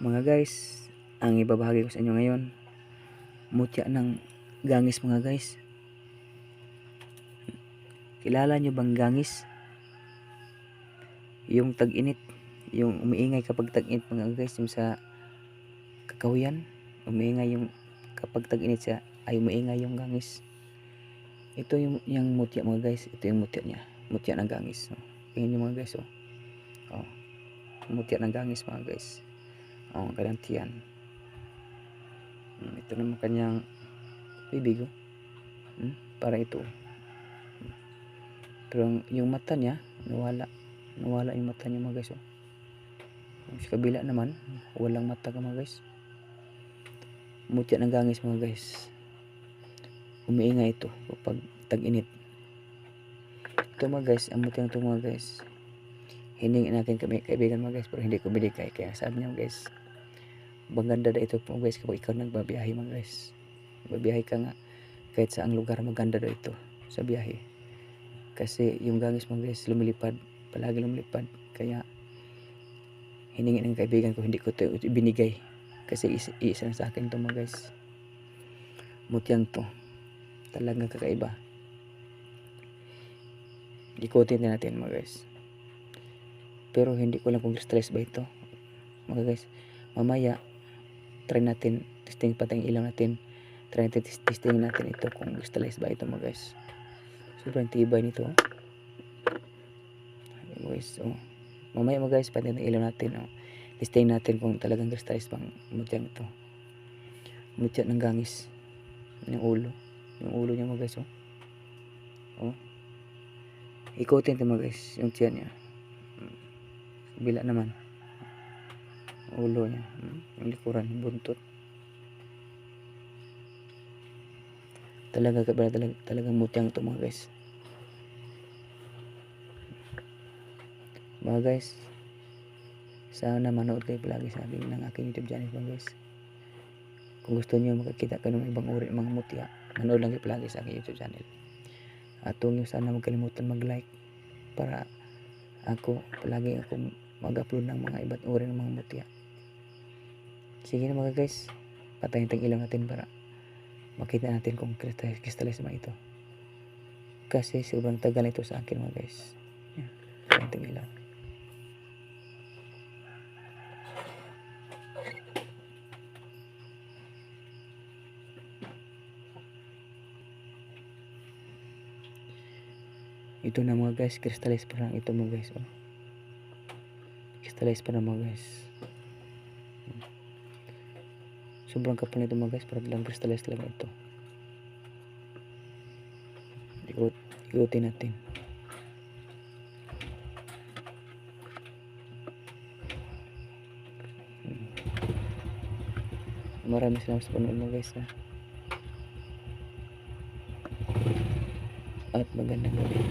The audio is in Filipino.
Mga guys, ang ibabahagi ko sa inyo ngayon, mutya ng gangis mga guys. Kilala nyo bang gangis? Yung tag-init, yung umiingay kapag tag-init mga guys, yung sa kakahuyan, umiingay yung kapag tag-init siya, ay umiingay yung gangis. Ito yung, yung mutya mga guys, ito yung mutya niya, mutya ng gangis. Oh. Nyo mga guys, oh. oh. Mutya ng gangis mga guys. Kanyang tiyan. Hmm, ito naman kanyang bibig. Oh. Hmm, para ito. Hmm. Pero yung mata niya, nawala. Nawala yung mata niya mga guys. Oh. Sa kabila naman, walang mata ka mga guys. Mutya ng gangis mga guys. Umiingay ito kapag tag-init. Ito mga guys, ang mutya ito mga guys. Hiningi natin kami kaibigan mga guys, pero hindi ko binigay. Kaya sabi niya guys, maganda na ito po guys kapag ikaw nagbabiyahe mga guys. Babiyahe ka nga kahit saang lugar maganda daw ito sa biyahe. Kasi yung gangis mga guys lumilipad, palagi lumilipad. Kaya hiningi ng kaibigan ko, hindi ko ito binigay. Kasi isa, lang sa akin to mga guys. Mutyang to. Talagang kakaiba. Ikutin din natin mga guys. Pero hindi ko lang kung stress ba ito. Mga guys, mamaya try natin testing pati ang ilaw natin. Try natin tes- testing natin ito kung crystallize ba ito mga guys. Sobrang tibay nito. oh. Guys, oh. Mamaya mga guys, pati ang ilaw natin. Oh. Testing natin kung talagang crystallize bang mutyang ito. Mutya ng gangis. Yung ulo. Yung ulo niya mga guys. Oh. oh. Ikutin ito mga guys. Yung tiyan niya. Bila naman. Ulo niya. Yung likuran. Buntot. Talaga kabila talaga, talagang mutyang ito mga guys. Mga guys. Sana manood kayo palagi sa akin ng aking YouTube channel mga guys. Kung gusto niyo makakita ka ng ibang uri mga mutya, manood lang kayo palagi sa aking YouTube channel. At huwag niyo sana magkalimutan mag-like para ako palagi akong mag-upload ng mga iba't uri ng mga mutya. Sige na mga guys, patayin tayong ilaw natin para makita natin kung crystallize, ba ito. Kasi sobrang tagal ito sa akin mga guys. Yan, patayin tayong ilaw. Ito na mga guys, crystallize pa lang ito mga guys. Oh. Crystallize pa na mga guys. Sobrang kapal nito mga guys, para lang crystallize talaga ito. Ikot, ikutin natin. Maraming salamat sa panonood mga guys ha. At magandang gabi.